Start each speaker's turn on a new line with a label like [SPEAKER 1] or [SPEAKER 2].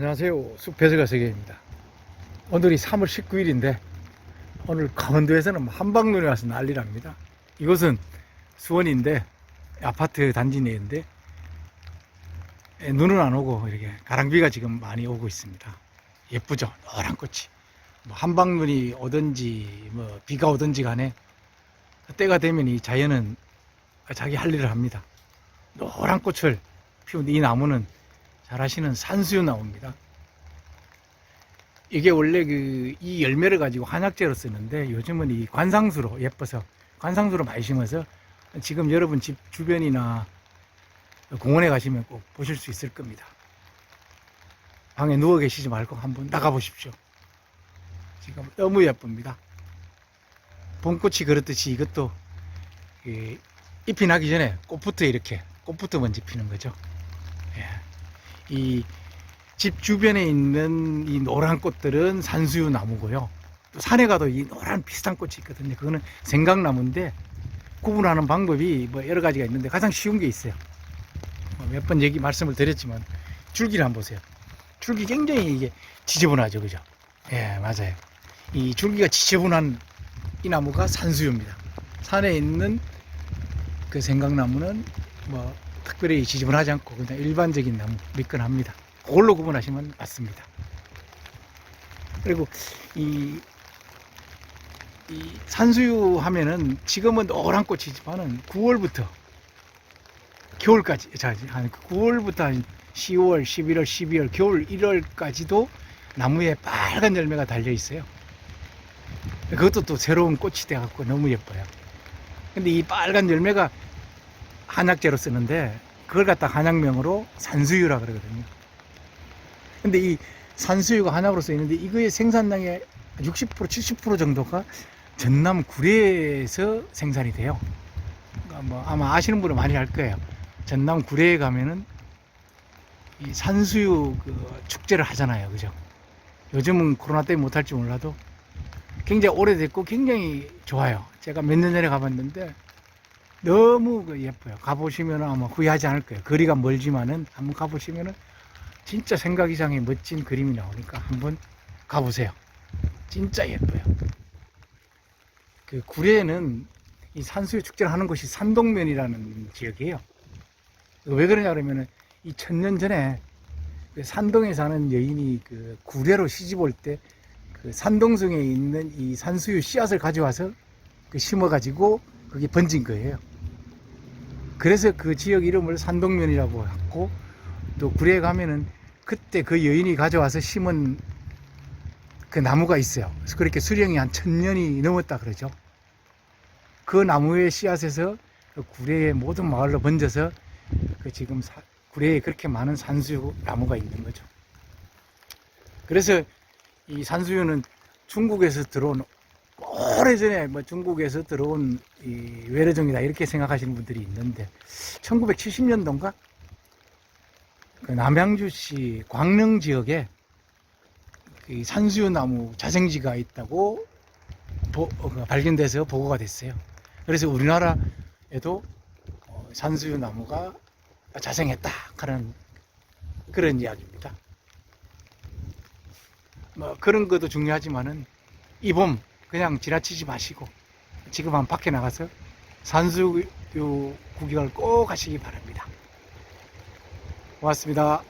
[SPEAKER 1] 안녕하세요. 숲배설가 세계입니다. 오늘이 3월 19일인데 오늘 강원도에서는 뭐 한방눈이 와서 난리랍니다. 이곳은 수원인데 아파트 단지 내인데 에, 눈은 안 오고 이렇게 가랑비가 지금 많이 오고 있습니다. 예쁘죠? 노란 꽃이. 뭐 한방눈이 오든지 뭐 비가 오든지 간에 때가 되면 이 자연은 자기 할 일을 합니다. 노란 꽃을 피운 이 나무는 잘 아시는 산수유 나무입니다. 이게 원래 그 이 열매를 가지고 한약재로 쓰는데 요즘은 이 관상수로 예뻐서 관상수로 많이 심어서 지금 여러분 집 주변이나 공원에 가시면 꼭 보실 수 있을 겁니다. 방에 누워 계시지 말고 한번 나가 보십시오. 지금 너무 예쁩니다. 봄꽃이 그렇듯이 이것도 이 잎이 나기 전에 꽃부터 이렇게 꽃부터 먼저 피는 거죠. 예. 이 집 주변에 있는 이 노란 꽃들은 산수유 나무고요. 또 산에 가도 이 노란 비슷한 꽃이 있거든요. 그거는 생강나무인데 구분하는 방법이 뭐 여러 가지가 있는데 가장 쉬운 게 있어요. 뭐몇번 얘기 말씀을 드렸지만 줄기를 한번 보세요. 줄기 굉장히 이게 지저분하죠, 그죠? 예, 맞아요. 이 줄기가 지저분한 이 나무가 산수유입니다. 산에 있는 그 생강나무는 뭐 특별히 지저분하지 않고 그냥 일반적인 나무 미끈합니다. 그걸로 구분하시면 맞습니다. 그리고 이, 이 산수유 하면은 지금은 노란 꽃이지만은 9월부터 겨울까지 자, 한 9월부터 한 10월, 11월, 12월, 겨울 1월까지도 나무에 빨간 열매가 달려 있어요. 그것도 또 새로운 꽃이 돼갖고 너무 예뻐요. 근데 이 빨간 열매가 한약재로 쓰는데 그걸 갖다 한약명으로 산수유라 그러거든요. 근데 이 산수유가 한약으로 쓰이는데 이거의 생산량의 60% 70% 정도가 전남 구례에서 생산이 돼요. 그러니까 뭐 아마 아시는 분은 많이 알 거예요. 전남 구례에 가면은 이 산수유 그 축제를 하잖아요. 그죠? 요즘은 코로나 때문에 못할지 몰라도 굉장히 오래됐고 굉장히 좋아요. 제가 몇 년 전에 가봤는데 너무 그 예뻐요. 가보시면 아마 후회하지 않을 거예요. 거리가 멀지만은 한번 가보시면은 진짜 생각 이상의 멋진 그림이 나오니까 한번 가보세요. 진짜 예뻐요. 그 구례에는 이 산수유 축제를 하는 곳이 산동면이라는 지역이에요. 왜 그러냐 그러면은 이 천년 전에 그 산동에 사는 여인이 그 구례로 시집 올 때 그 산동성에 있는 이 산수유 씨앗을 가져와서 그 심어가지고 그게 번진 거예요. 그래서 그 지역 이름을 산동면이라고 했고 또 구례에 가면은 그때 그 여인이 가져와서 심은 그 나무가 있어요. 그래서 그렇게 수령이 한 천년이 넘었다 그러죠. 그 나무의 씨앗에서 그 구례의 모든 마을로 번져서 그 지금 사- 구례에 그렇게 많은 산수유 나무가 있는 거죠. 그래서 이 산수유는 중국에서 들어온 오래전에 뭐 중국에서 들어온 이 외래종이다 이렇게 생각하시는 분들이 있는데 1970년도인가 그 남양주시 광릉 지역에 그 산수유 나무 자생지가 있다고 보- 어, 그 발견돼서 보고가 됐어요. 그래서 우리나라에도 어, 산수유 나무가 자생했다 하는 그런 이야기입니다. 뭐 그런 것도 중요하지만은 이 봄 그냥 지나치지 마시고 지금 한 밖에 나가서 산수유 구경을 꼭 하시기 바랍니다. 고맙습니다.